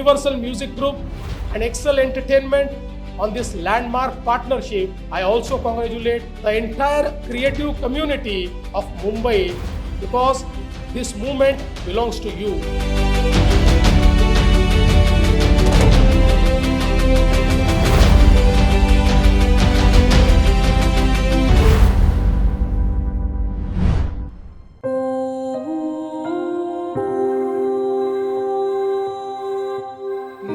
Universal Music Group and Excel Entertainment on this landmark partnership. I also congratulate the entire creative community of Mumbai because this movement belongs to you.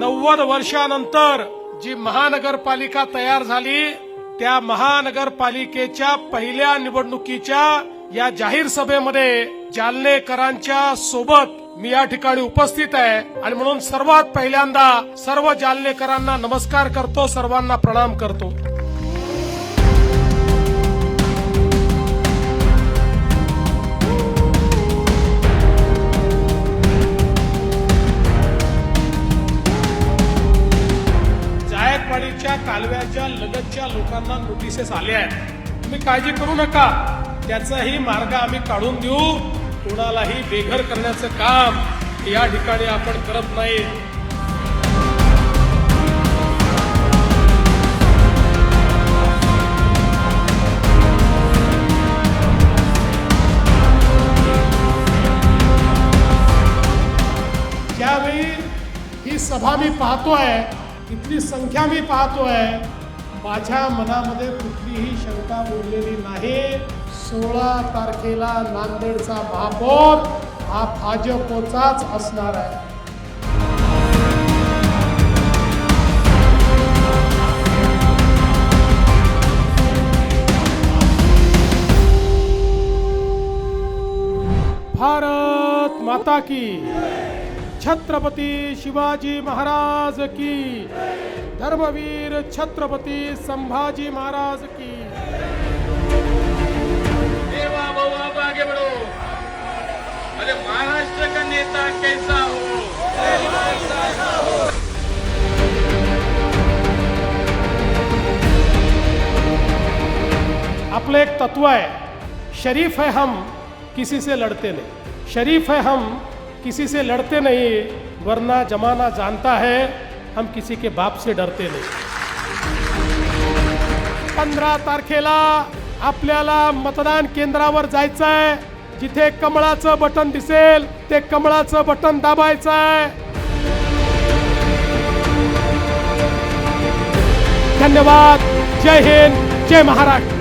नव्वद वर्षानंतर जी महानगरपालिका तयार झाली त्या महानगरपालिकेच्या पहिल्या निवडणुकीच्या या जाहीर सभेमध्ये जालनेकरांच्या सोबत मी या ठिकाणी उपस्थित आहे. आणि म्हणून सर्वात पहिल्यांदा सर्व जालनेकरांना नमस्कार करतो सर्वांना प्रणाम करतो. जायकवाडीच्या कालव्याच्या लगतच्या लोकांना नोटिसेस आल्या आहेत. तुम्ही काळजी करू नका. त्याचाही मार्ग आम्ही काढून देऊ. कोणालाही बेघर करण्याचं काम या ठिकाणी आपण करत नाही. ज्यावेळी ही सभा मी पाहतोय इतकी संख्या मी पाहतो आहे माझ्या मनामध्ये कुठलीही शंका उरलेली नाही. सोळा तारखेला नांदेडचा महापौर हा भाजपचाच असणार आहे. भारत माता की छत्रपती शिवाजी महाराज की धर्मवीर छत्रपती संभाजी महाराज की देवा भाऊ अब आगे बढ़ो। अरे महाराष्ट्र का नेता कैसा हो? आपलं एक तत्व आहे शरीफ है हम किसी से लड़ते नहीं। शरीफ है हम किसी से लड़ते नहीं वरना जमाना जानता है हम किसी के बाप से डरते नहीं। पंधरा तारखेला आपल्याला मतदान केंद्रावर जायचं आहे जिथे कमळाचं बटन दिसेल ते कमळाचं बटन दाबायचं आहे धन्यवाद जय हिंद जय महाराष्ट्र।